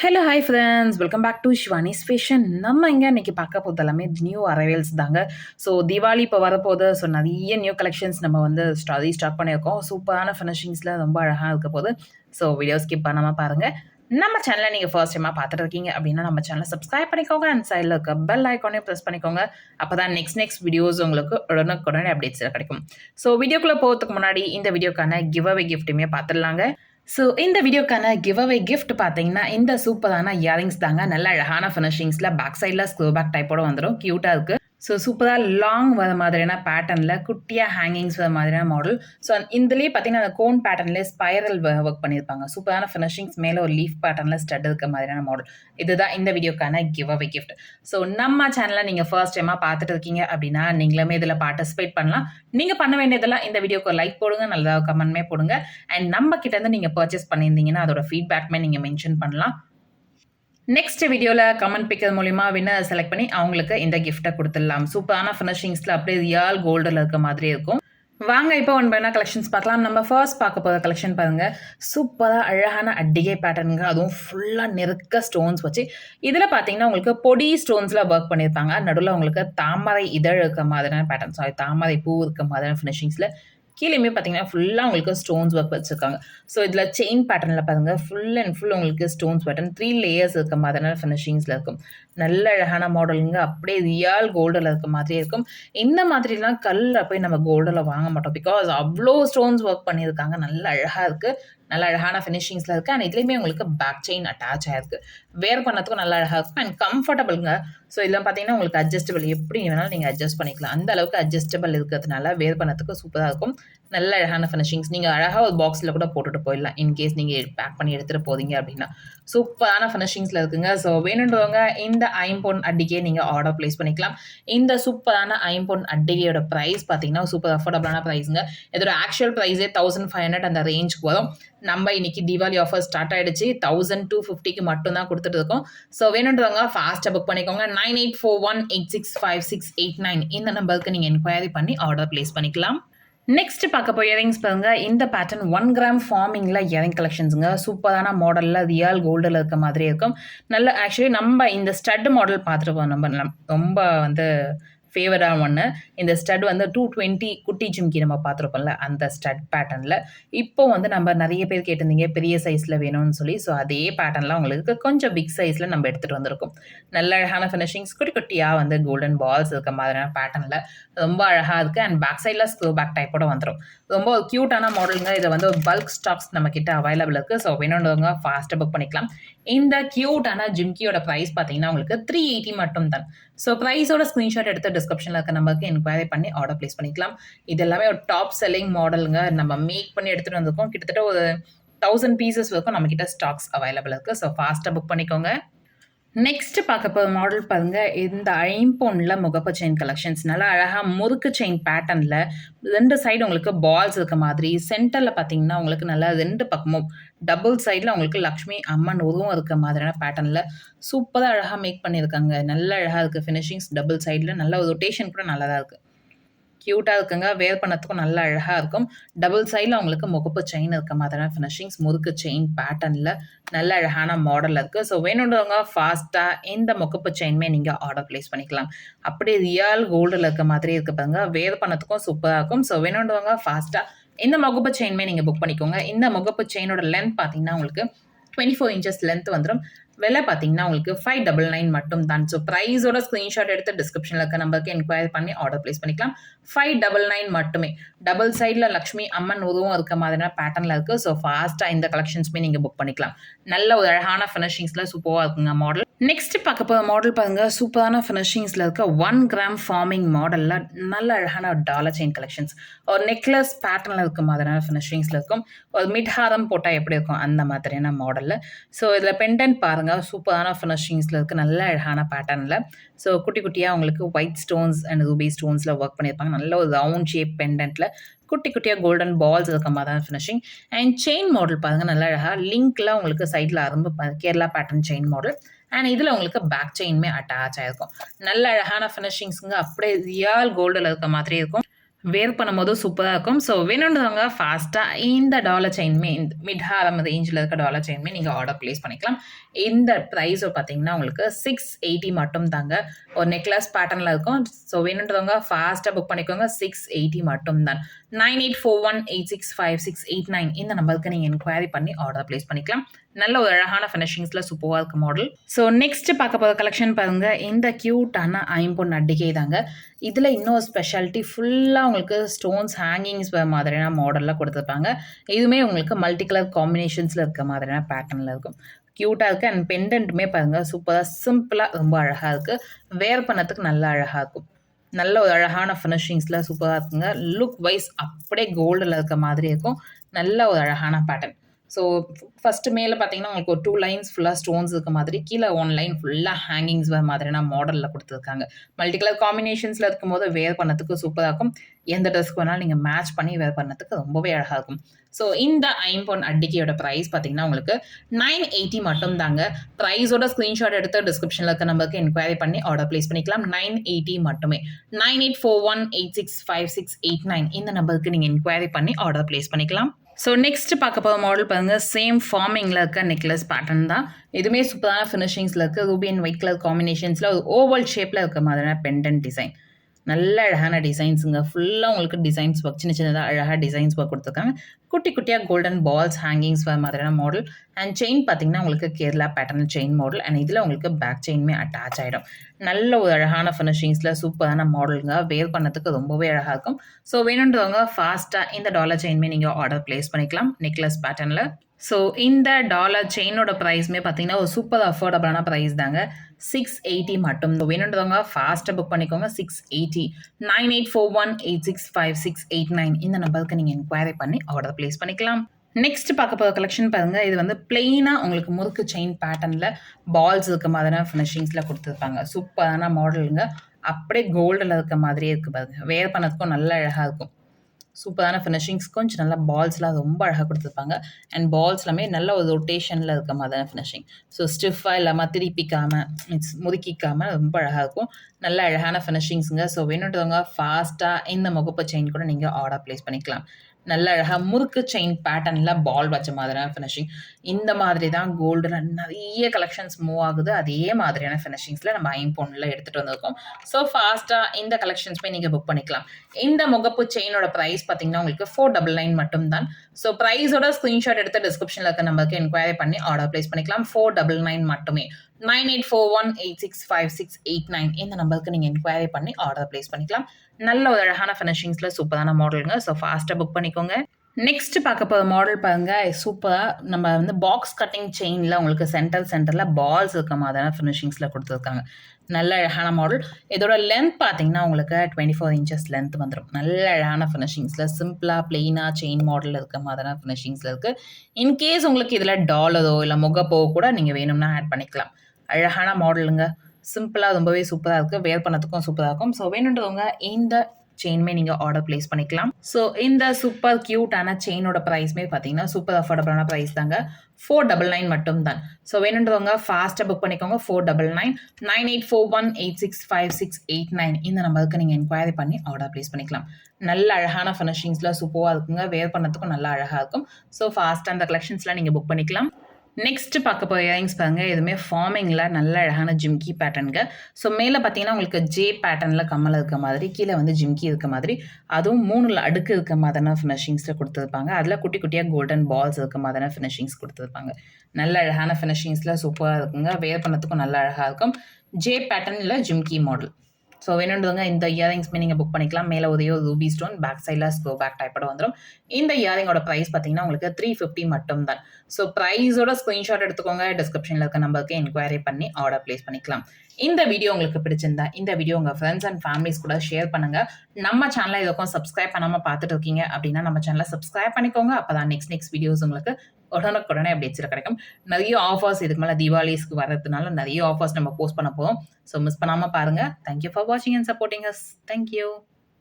Hello hi friends welcome back to Shivani's fashion நம்ம இங்கே இன்றைக்கி பார்க்க போகிறது எல்லாமே நியூ அரைவல்ஸ் தாங்க. ஸோ தீபாவளி இப்போ வரப்போகுது. ஸோ நிறைய நியூ கலெக்ஷன்ஸ் நம்ம வந்து ஸ்டாதி ஸ்டார்ட் பண்ணியிருக்கோம். சூப்பரான ஃபினிஷிங்ஸில் ரொம்ப அழகாக இருக்க போகுது. ஸோ வீடியோ ஸ்கிப் பண்ணாமல் பாருங்கள் நம்ம சேனலை நீங்கள் ஃபர்ஸ்ட் டைமாக பார்த்துட்டு இருக்கீங்க அப்படின்னா நம்ம சேனலை சப்ஸ்கிரைப் பண்ணிக்கோங்க. அண்ட் சைடில் இருக்க பெல் ஐக்கானையும் ப்ரெஸ் பண்ணிக்கோங்க. அப்போ தான் நெக்ஸ்ட் நெக்ஸ்ட் வீடியோஸ் உங்களுக்கு உடனுக்குடனே அப்டேட்ஸ் கிடைக்கும். ஸோ வீடியோக்குள்ளே போகிறதுக்கு முன்னாடி இந்த வீடியோக்கான கிவ் அவே கிஃப்ட்டுமே பார்த்துடலாங்க. ஸோ இந்த வீடியோக்கான கிவ் அவே கிஃப்ட் பார்த்தீங்கன்னா இந்த சூப்பரான இயரிங்ஸ் தாங்க. நல்ல அழகான ஃபினிஷிங்ஸில் பேக் சைடில் ஸ்க்ரோ பேக் டைப்போட வந்துடும் க்யூட்டாக இருக்குது ஸோ சூப்பராக லாங் வர மாதிரியான பேட்டர்னில் குட்டியாக ஹேங்கிங்ஸ் வர மாதிரியான மாடல் ஸோ இதுலேயே பார்த்தீங்கன்னா அந்த கோன் பேட்டர்ன்லேயே ஸ்பைரல் ஒர்க் பண்ணியிருப்பாங்க. சூப்பரான ஃபினிஷிங்ஸ் மேலே ஒரு லீஃப் பேட்டர்னில் ஸ்டட் இருக்க மாதிரியான மாடல் இதுதான் இந்த வீடியோக்கான கிவ் அவே கிஃப்ட் ஸோ நம்ம சேனலில் நீங்கள் ஃபர்ஸ்ட் டைமாக பார்த்துட்டு இருக்கீங்க அப்படின்னா நீங்களுமே இதில் பார்ட்டிசிபேட் பண்ணலாம். நீங்கள் பண்ண வேண்டியதெல்லாம் இந்த வீடியோக்கு லைக் போடுங்க நல்லதாக கமெண்ட்மே போடுங்க. அண்ட் நம்ம கிட்டேருந்து நீங்கள் பர்ச்சேஸ் பண்ணியிருந்தீங்கன்னா அதோட ஃபீட்பேக்மே நீங்கள் மென்ஷன் பண்ணலாம். நெக்ஸ்ட் வீடியோவில் கமெண்ட் பிக்கிறது மூலிமா வின்னர் செலக்ட் பண்ணி அவங்களுக்கு இந்த கிஃப்ட்டை கொடுத்துடலாம். சூப்பரான ஃபினிஷிங்ஸில் அப்படியே ரியால் கோல்டில் இருக்க மாதிரி இருக்கும். வாங்க இப்போ ஒன் பண்ண கலெக்ஷன்ஸ் பார்க்கலாம். நம்ம ஃபர்ஸ்ட் பார்க்க போகிற கலெக்ஷன் பாருங்கள் சூப்பராக அழகான அட்டிகை பேட்டர்னுங்க அதுவும் ஃபுல்லாக நெருக்க ஸ்டோன்ஸ் வச்சு. இதில் பார்த்தீங்கன்னா உங்களுக்கு பொடி ஸ்டோன்ஸில் ஒர்க் பண்ணியிருப்பாங்க. நடுவில் உங்களுக்கு தாமரை இதழ் இருக்க மாதிரியான பேட்டர்ன் சாரி தாமரை பூ இருக்க மாதிரியான ஃபினிஷிங்ஸில் கீழேயுமே பார்த்தீங்கன்னா ஃபுல்லாக உங்களுக்கு ஸ்டோன்ஸ் ஒர்க் வச்சுருக்காங்க. ஸோ இதில் செயின் பேட்டர்னில் பாருங்கள் ஃபுல் அண்ட் ஃபுல் உங்களுக்கு ஸ்டோன்ஸ் பேட்டர்ன் த்ரீ லேயர்ஸ் இருக்க மாதிரியான ஃபினிஷிங்ஸில் இருக்கும். நல்ல அழகான மாடலுங்க அப்படியே ரியால் கோல்டில் இருக்க மாதிரியே இருக்கும். இந்த மாதிரிலாம் கல்லில் போய் நம்ம கோல்டில் வாங்க மாட்டோம். பிகாஸ் அவ்வளோ ஸ்டோன்ஸ் ஒர்க் பண்ணியிருக்காங்க. நல்ல அழகாக இருக்குது நல்ல அழகான ஃபினிஷிங்ஸில் இருக்குது அண்ட் இதுலேயுமே உங்களுக்கு பேக் செயின் அட்டாச் ஆகிருக்கு வேர் பண்ணதுக்கும் நல்லா அழகாக இருக்கும். அண்ட் கம்ஃபர்டபுளுங்க ஸோ இதெல்லாம் பார்த்தீங்கன்னா உங்களுக்கு அட்ஜஸ்டபிள் எப்படி வேணாலும் நீங்கள் அட்ஜஸ்ட் பண்ணிக்கலாம். அந்த அளவுக்கு அட்ஜஸ்டபிள் இருக்கிறதுனால வேர் பண்ணதுக்கு சூப்பராக இருக்கும். நல்ல அழகான ஃபினிஷிங்ஸ் நீங்கள் அழகாக ஒரு பாக்ஸில் கூட போட்டுட்டு போயிடலாம். இன்கேஸ் நீங்கள் பேக் பண்ணி எடுத்துகிட்டு போதீங்க அப்படின்னா. சூப்பரான ஃபினிஷிங்ஸில் இருக்குங்க. ஸோ வேணுன்றவங்க இந்த ஐம்பொன் அட்டிகே நீங்கள் ஆர்டர் ப்ளேஸ் பண்ணிக்கலாம். இந்த சூப்பரான ஐம்பொன் அட்டிகையோட ப்ரைஸ் பார்த்தீங்கன்னா சூப்பர் அஃபோர்டபுளான ப்ரைஸுங்க இதோட ஆக்சுவல் ப்ரைஸே தௌசண்ட் ஃபைவ் ஹண்ட்ரட் அந்த ரேஞ்சுக்கு வரும். நம்ம இன்னைக்கு தீபாவளி ஆஃபர் ஸ்டார்ட் ஆகிடுச்சு தௌசண்ட் டூ ஃபிஃப்டிக்கு மட்டும் தான் கொடுத்துட்டு இருக்கோம் ஸோ வேணுன்றவங்க ஃபாஸ்ட்டாக புக் பண்ணிக்கோங்க. Nine eight four one eight six five six eight nine இந்த நம்பருக்கு நீங்கள் என்கொயரி பண்ணி ஆர்டர் ப்ளேஸ் பண்ணிக்கலாம். நெக்ஸ்ட் பார்க்க போய் இயரிங்ஸ் பாருங்க. இந்த பேட்டர்ன் ஒன் கிராம் ஃபார்மிங்கில் இயரிங் கலெக்ஷன்ஸுங்க சூப்பரான மாடலில் ரியல் கோல்டில் இருக்க மாதிரி இருக்கும். நல்ல ஆக்சுவலி நம்ம இந்த ஸ்டட் மாடல் பார்த்துருப்போம் நம்ம ரொம்ப வந்து ஃபேவரான ஒன்று இந்த ஸ்டட் வந்து டூ டுவெண்ட்டி குட்டி ஜிம்கி நம்ம பார்த்துருப்போம்ல அந்த ஸ்டட் பேட்டர்னில் இப்போ வந்து நம்ம நிறைய பேர் கேட்டிருந்தீங்க பெரிய சைஸில் வேணும்னு சொல்லி. ஸோ அதே பேட்டர்னில் உங்களுக்கு கொஞ்சம் பிக் சைஸில் நம்ம எடுத்துகிட்டு வந்திருக்கோம். நல்ல அழகான ஃபினிஷிங்ஸ் குட்டி குட்டியாக வந்து கோல்டன் பால்ஸ் இருக்க மாதிரியான பேட்டர்னில் ரொம்ப அழகாக இருக்குது அண்ட் பேக் சைடில் ஸ்க்ரோ பேக் டைப்போட வந்துடும் ரொம்ப க்யூட்டான மாடலுங்க இதை வந்து ஒரு பல்க் ஸ்டாக்ஸ் நம்ம கிட்ட அவைலபிள் இருக்குது ஸோ வேணுன்றவங்க ஃபாஸ்ட்டாக புக் பண்ணிக்கலாம். இந்த க்யூட்டான ஜிம்கியோட ப்ரைஸ் பார்த்தீங்கன்னா உங்களுக்கு த்ரீ எயிட்டி மட்டும் தான் ஸோ ப்ரைஸோட ஸ்க்ரீன்ஷாட் எடுத்து டிஸ்கிரிப்ஷனில் இருக்க நம்பருக்கு என்கொயரி பண்ணி ஆர்டர் ப்ளேஸ் பண்ணிக்கலாம். இது எல்லாமே ஒரு டாப் செல்லிங் மாடலுங்க நம்ம மேக் பண்ணி எடுத்துகிட்டு வந்திருக்கோம். கிட்டத்தட்ட ஒரு தௌசண்ட் பீசஸ் வரைக்கும் நம்மக்கிட்ட ஸ்டாக்ஸ் அவைலபிள் இருக்குது ஸோ ஃபாஸ்ட்டாக புக் பண்ணிக்கோங்க. நெக்ஸ்ட் பார்க்க போகிற மாடல் பாருங்க. இந்த ஐம்பொன்னில் முகப்பு செயின் கலெக்ஷன்ஸ் நல்லா அழகாக முறுக்கு செயின் பேட்டர்னில் ரெண்டு சைடு உங்களுக்கு பால்ஸ் இருக்க மாதிரி. சென்டரில் பார்த்தீங்கன்னா உங்களுக்கு நல்லா ரெண்டு பக்கமும் டபுள் சைடில் அவங்களுக்கு லக்ஷ்மி அம்மன் உருவம் இருக்க மாதிரியான பேட்டர்னில் சூப்பராக அழகாக மேக் பண்ணியிருக்காங்க. நல்ல அழகாக இருக்குது ஃபினிஷிங்ஸ் டபுள் சைடில் நல்ல ரொட்டேஷன் கூட நல்லா தான் இருக்குது க்யூட்டாக இருக்குங்க. வேர் பண்ணத்துக்கும் நல்லா அழகாக இருக்கும். டபுள் சைடில் அவங்களுக்கு முகப்பு செயின் இருக்க மாதிரியான ஃபினிஷிங்ஸ் முறுக்கு செயின் பேட்டர்னில் நல்ல அழகான மாடல் இருக்குது ஸோ வேணுன்றவங்க ஃபாஸ்ட்டாக இந்த முகப்பு செயின்மே நீங்கள் ஆர்டர் ப்ளேஸ் பண்ணிக்கலாம். அப்படியே ரியல் கோல்டில் இருக்க மாதிரி இருக்க பாருங்க. வேர் பண்ணத்துக்கும் சூப்பராக இருக்கும். ஸோ வேணுன்றவங்க ஃபாஸ்ட்டாக இந்த முகப்பு செயின்மே நீங்கள் புக் பண்ணிக்கோங்க. இந்த முகப்பு செயினோட லென்த் பார்த்தீங்கன்னா உங்களுக்கு டுவெண்ட்டி ஃபோர் இன்ச்சஸ் லென்த் வந்துடும் விலை பார்த்தீங்கன்னா உங்களுக்கு ஃபைவ் டபுள் நைன் மட்டும் தான். ஸோ ப்ரைஸோட ஸ்க்ரீன்ஷாட் எடுத்து டிஸ்கிரிப்ஷனில் இருக்க நம்பருக்கு என்கொயரி பண்ணி ஆர்டர் ப்ளேஸ் பண்ணிக்கலாம். ஃபைவ் டபுள் நைன் மட்டுமே. டபுள் சைடில் லக்ஷ்மி அம்மன் உருவம் இருக்க மாதிரியான பேட்டர்னில் இருக்குது ஸோ ஃபாஸ்ட்டாக இந்த கலெக்ஷன்ஸுமே நீங்கள் புக் பண்ணிக்கலாம். நல்ல ஒரு அழகான ஃபினிஷிங்ஸில் சூப்பராக இருக்குங்க மாடல் நெக்ஸ்ட் பார்க்க போகிற மாடல் பாருங்க. சூப்பரான ஃபினிஷிங்ஸில் இருக்க ஒன் கிராம் ஃபார்மிங் மாடலில் நல்ல அழகான ஒரு டாலர் செயின் கலெக்ஷன்ஸ் ஒரு நெக்லஸ் பேட்டர்னில் இருக்க மாதிரியான ஃபினிஷிங்ஸில் இருக்கும். ஒரு மிட்ஹாரம் போட்டால் எப்படி இருக்கும்? அந்த மாதிரியான மாடலில் ஸோ இதில் பெண்டன்ட் பாருங்கள் சூப்பரான ஃபினிஷிங்ஸில் இருக்குது நல்ல அழகான பேட்டர்னில் ஸோ குட்டி குட்டியாக உங்களுக்கு ஒயிட் ஸ்டோன்ஸ் அண்ட் ரூபி ஸ்டோன்ஸில் ஒர்க் பண்ணியிருப்பாங்க. நல்ல ஒரு ரவுண்ட் ஷேப் பெண்டன்ட்டில் குட்டி குட்டியாக கோல்டன் பால்ஸ் இருக்க மாதிரி தான் ஃபினிஷிங் அண்ட் செயின் மாடல் பாருங்கள் நல்ல அழகாக லிங்க்லாம் உங்களுக்கு சைடில் அரும்பு Kerala pattern chain model and இதில் உங்களுக்கு பேக் செயின்மே அட்டாச் ஆகிருக்கும் நல்ல அழகான ஃபினிஷிங்ஸுங்க அப்படியே ரியல் கோல்டில் இருக்க மாதிரி இருக்கும் வேர் பண்ணும்போது சூப்பராக இருக்கும். ஸோ வேணுன்றவங்க ஃபாஸ்ட்டா இந்த டாலர் செயின்மே இந்த மிட் ஹாரம் ரேஞ்சில் இருக்க டாலர் செயின்மே நீங்க ஆர்டர் ப்ளேஸ் பண்ணிக்கலாம். இந்த ப்ரைஸும் பார்த்தீங்கன்னா, உங்களுக்கு 680 மட்டும் தாங்க. ஒரு நெக்லஸ் பேட்டர்னில் இருக்கும். ஸோ வேணுன்றவங்க ஃபாஸ்ட்டாக புக் பண்ணிக்கோங்க. 680 மட்டும் தான். 9841865689 இந்த நம்பருக்கு நீங்கள் என்கொயரி பண்ணி ஆர்டர் ப்ளேஸ் பண்ணிக்கலாம். நல்ல ஒரு அழகான ஃபினிஷிங்ஸில் சூப்பராக இருக்க மாடல். ஸோ நெக்ஸ்ட் பார்க்க போகிற கலெக்ஷன் பாருங்கள் இந்த க்யூட்டான ஐம்பொன் அட்டிகை தாங்க. இதில் இன்னொரு ஸ்பெஷாலிட்டி ஃபுல்லாக உங்களுக்கு ஸ்டோன்ஸ் ஹேங்கிங்ஸ் வர மாதிரியான மாடலில் கொடுத்துருப்பாங்க இதுவுமே உங்களுக்கு மல்டி கலர் காம்பினேஷன்ஸில் இருக்க மாதிரியான பேட்டர்னில் இருக்கும். க்யூட்டாக இருக்குது அண்ட் பெண்டன்ட்டுமே பாருங்கள் சூப்பராக சிம்பிளாக ரொம்ப அழகாக இருக்குது வேர் பண்ணத்துக்கு நல்லா அழகாக இருக்கும். நல்ல ஒரு அழகான ஃபினிஷிங்ஸ்லாம் சூப்பராக இருக்குங்க. லுக் வைஸ் அப்படியே கோல்டில் இருக்க மாதிரி இருக்கும். நல்ல ஒரு அழகான பேட்டர்ன். ஸோ ஃபர்ஸ்ட் மேல பார்த்தீங்கன்னா, உங்களுக்கு ஒரு டூ லைன்ஸ் ஃபுல்லாக ஸ்டோன்ஸ் இருக்க மாதிரி, கீழே ஒன் லைன் ஃபுல்லாக ஹேங்கிங்ஸ் வர மாதிரியான மாடலில் கொடுத்துருக்காங்க மல்டி கலர் காம்பினேஷன்ஸில் இருக்கும்போது வேர் பண்ணதுக்கு சூப்பராக இருக்கும். எந்த ட்ரெஸ்க்கு வேணாலும் நீங்கள் மேட்ச் பண்ணி வேர் பண்ணதுக்கு ரொம்பவே அழகாக இருக்கும். ஸோ இந்த ஐம்பொன் அட்டிக்கையோட ப்ரைஸ் பார்த்தீங்கன்னா, உங்களுக்கு 980 மட்டும் தாங்க. ப்ரைஸோட ஸ்க்ரீன்ஷாட் எடுத்து டிஸ்கிரிப்ஷனில் இருக்க நம்பருக்கு என்கொயரி பண்ணி ஆர்டர் ப்ளேஸ் பண்ணிக்கலாம். 980 மட்டுமே. 9841865689 இந்த நம்பருக்கு நீங்கள் என்கொயரி பண்ணி ஆர்டர் ப்ளேஸ் பண்ணிக்கலாம். ஸோ நெக்ஸ்ட் பார்க்க போகிற மாடல் பாருங்கள் சேம் ஃபார்மிங்கில் இருக்க நெக்லஸ் பேட்டர்ன் தான். இதுவுமே சூப்பரான ஃபினிஷிங்ஸில் இருக்குது ரூபி அண்ட் ஒயிட் கலர் காம்பினேஷன்ஸில் ஒரு ஓவல் ஷேப்பில் இருக்க மாதிரியான பெண்டன்ட் டிசைன். நல்ல அழகான டிசைன்ஸுங்க. ஃபுல்லாக உங்களுக்கு டிசைன்ஸ் ஒர்க் சின்ன சின்னதாக அழகாக டிசைன்ஸ் ஒர்க் கொடுத்துருக்காங்க குட்டி குட்டியாக கோல்டன் பால்ஸ் ஹேங்கிங்ஸ் வர மாதிரியான மாடல். அண்ட் செயின் பார்த்தீங்கன்னா, உங்களுக்கு Kerala pattern chain model. And இதில் உங்களுக்கு பேக் செயினுமே அட்டாச் ஆகிடும் நல்ல ஒரு அழகான ஃபினிஷிங்ஸில் சூப்பரான மாடலுங்க வேர் பண்ணதுக்கு ரொம்பவே அழகாக இருக்கும். ஸோ வேணுன்றவங்க ஃபாஸ்ட்டாக இந்த டாலர் செயின்மே நீங்கள் ஆர்டர் ப்ளேஸ் பண்ணிக்கலாம். நெக்லஸ் பேட்டர்னில் ஸோ இந்த டாலர் செயினோட ப்ரைஸுமே பார்த்தீங்கன்னா, ஒரு சூப்பர் அஃபோர்டபுளான ப்ரைஸ் தாங்க. 680 மட்டும். வேணுன்றவங்க ஃபாஸ்ட்டாக புக் பண்ணிக்கோங்க. 680 9841865689 இந்த நம்பருக்கு நீங்கள் என்கொயரி பண்ணி ஆர்டர் பிளேஸ் பண்ணிக்கலாம். நெக்ஸ்ட் பார்க்க போகிற கலெக்ஷன் பாருங்கள் இது வந்து பிளெயினாக உங்களுக்கு முறுக்கு செயின் பேட்டர்னில் பால்ஸ் இருக்க மாதிரியான ஃபினிஷிங்ஸில் கொடுத்துருப்பாங்க சூப்பரான மாடலுங்க. அப்படியே கோல்டில் இருக்க மாதிரியே இருக்கு பாருங்க. வேர் பண்ணதுக்கும் நல்ல அழகாக இருக்கும். சூப்பரான ஃபினிஷிங்ஸ் கொஞ்சம் நல்லா பால்ஸ்லாம் ரொம்ப அழகாக கொடுத்துருப்பாங்க அண்ட் பால்ஸ் எல்லாமே நல்ல ஒரு ரொட்டேஷனில் இருக்க மாதிரியான ஃபினிஷிங். ஸோ ஸ்டிஃபாக இல்லாமல் திருப்பிக்காமல் மீன்ஸ் முறுக்கிக்காமல் ரொம்ப அழகாக இருக்கும். நல்ல அழகான ஃபினிஷிங்ஸுங்க ஸோ வேணுன்றவங்க ஃபாஸ்ட்டாக இந்த முகப்பு செயின் கூட நீங்கள் ஆர்டர் ப்ளேஸ் பண்ணிக்கலாம். நல்ல அழகா முறுக்கு செயின் பேட்டர்ன்ல பால் வச்ச மாதிரியான ஃபினிஷிங். இந்த மாதிரி தான் கோல்டுல நிறைய கலெக்ஷன்ஸ் மூவ் ஆகுது. அதே மாதிரியான ஃபினிஷிங்ஸ்ல நம்ம ஐம்பொன்ல எடுத்துட்டு வந்திருக்கோம். ஸோ ஃபாஸ்ட்டாக இந்த கலெக்ஷன்ஸ்மே நீங்க புக் பண்ணிக்கலாம். இந்த முகப்பு செயினோட ப்ரைஸ் பார்த்தீங்கன்னா, உங்களுக்கு ஃபோர் டபுள் நைன் மட்டும்தான் ஸோ ப்ரைஸோட ஸ்க்ரீன்ஷாட் எடுத்து டிஸ்கிரிப்ஷனில் இருக்க நம்பருக்கு என்கொயரி பண்ணி ஆர்டர் ப்ளேஸ் பண்ணிக்கலாம். 499 மட்டுமே. 9841865689 இந்த நம்பருக்கு நீங்கள் என்கொயரி பண்ணி ஆர்டர் ப்ளேஸ் பண்ணிக்கலாம். நல்ல ஒரு அழகான ஃபினிஷிங்ஸில் சூப்பரான மாடலுங்க. ஸோ ஃபாஸ்ட்டாக புக் பண்ணிக்கோங்க. நெக்ஸ்ட் பார்க்க போகிற மாடல் பாருங்க. சூப்பராக நம்ம வந்து பாக்ஸ் கட்டிங் செயினில் உங்களுக்கு சென்டர் சென்டரில் பால்ஸ் இருக்க மாதிரியான ஃபினிஷிங்ஸில் கொடுத்துருக்காங்க நல்ல அழகான மாடல். இதோட லென்த் பார்த்தீங்கன்னா, உங்களுக்கு 24 இன்ச்சஸ் லென்த் வந்துடும் நல்ல அழகான ஃபினிஷிங்ஸில் சிம்பிளாக பிளெயினாக செயின் மாடலில் இருக்க மாதிரியான ஃபினிஷிங்ஸில் இருக்குது இன்கேஸ் உங்களுக்கு இதில் டாலரோ இல்லை முகப்போ கூட நீங்கள் வேணும்னா ஆட் பண்ணிக்கலாம். அழகான மாடலுங்க. சிம்பிளாக ரொம்பவே சூப்பராக இருக்குது வேர் பண்ணதுக்கும் சூப்பராக இருக்கும். ஸோ வேணுன்றவங்க இந்த செயினுமே நீங்கள் ஆர்டர் பிளேஸ் பண்ணிக்கலாம். ஸோ இந்த சூப்பர் க்யூட்டான செயினோட ப்ரைஸ்மே பார்த்தீங்கன்னா, சூப்பர் அஃபோர்டபுளான ப்ரைஸ் தாங்க. 499 மட்டும் தான். ஸோ வேணுன்றவங்க ஃபாஸ்ட்டாக புக் பண்ணிக்கோங்க. 499 9841865689 இந்த நம்பருக்கு நீங்கள் என்கொயரி பண்ணி ஆர்டர் பிளேஸ் பண்ணிக்கலாம். நல்ல அழகான ஃபினிஷிங்ஸ்ல சூப்பராக இருக்குங்க. வேர் பண்ணதுக்கும் நல்லா அழகாக இருக்கும். ஸோ ஃபாஸ்ட்டாக அந்த கலெக்ஷன்ஸ்லாம் நீங்கள் புக் பண்ணிக்கலாம். நெக்ஸ்ட் பார்க்க போய் இயரிங்ஸ் பாருங்க. எதுவுமே ஃபார்மிங்கில் நல்ல அழகான ஜிம்கி பேட்டர்னுங்க ஸோ மேலே பார்த்தீங்கன்னா, உங்களுக்கு ஜே பேட்டர்னில் கம்மல் இருக்க மாதிரி, கீழே வந்து ஜிம்கி இருக்க மாதிரி, அதுவும் மூணு அடுக்கு இருக்க மாதிரியான ஃபினிஷிங்ஸில் கொடுத்துருப்பாங்க அதில் குட்டி குட்டியாக கோல்டன் பால்ஸ் இருக்க மாதிரியான ஃபினிஷிங்ஸ் கொடுத்துருப்பாங்க நல்ல அழகான ஃபினிஷிங்ஸில் சூப்பராக இருக்குங்க. வேர் பண்ணத்துக்கும் நல்லா அழகாக இருக்கும். ஜே பேட்டர்னில் ஜிம்கி மாடல். ஸோ வேணுன்றவங்க இந்த இயரிங்ஸ்மே நீங்கள் புக் பண்ணிக்கலாம். மேலே உதயோ ரூபி ஸ்டோன், பேக் சைடில் ஸ்க்ரோ பேக் டைப்போட வந்துடும் இந்த இயரிங்கோட ப்ரைஸ் பார்த்தீங்கன்னா, உங்களுக்கு 350 மட்டும் தான். ஸோ ப்ரைஸோட ஸ்க்ரீன்ஷாட் எடுத்துக்கோங்க. டிஸ்கிரிப்ஷனில் இருக்க நம்பருக்கு என்கொயரி பண்ணி ஆர்டர் ப்ளேஸ் பண்ணிக்கலாம். இந்த வீடியோ உங்களுக்கு பிடிச்சிருந்தா, இந்த வீடியோ உங்க ஃப்ரெண்ட்ஸ் அண்ட் ஃபேமிலிஸ் கூட ஷேர் பண்ணுங்க. நம்ம சேனலை இதுக்கும் சப்ஸ்கிரைப் பண்ணாமல் பார்த்துட்டு இருக்கீங்க அப்படின்னா, நம்ம சேனலை சப்ஸ்கிரைப் பண்ணிக்கோங்க. அப்போ தான் நெக்ஸ்ட் நெக்ஸ்ட் வீடியோஸ் உங்களுக்கு உடனுக்குடனே அப்டேட்ஸ்ல கிடைக்கும். நிறைய ஆஃபர்ஸ் இதுக்கு மேலே தீபாவளிஸ்க்கு வர்றதுனால நிறைய ஆஃபர்ஸ் நம்ம போஸ்ட் பண்ண போறோம். ஸோ மிஸ் பண்ணாம பாருங்க. தேங்க் யூ ஃபார் வாட்சிங் and supporting us. Thank you.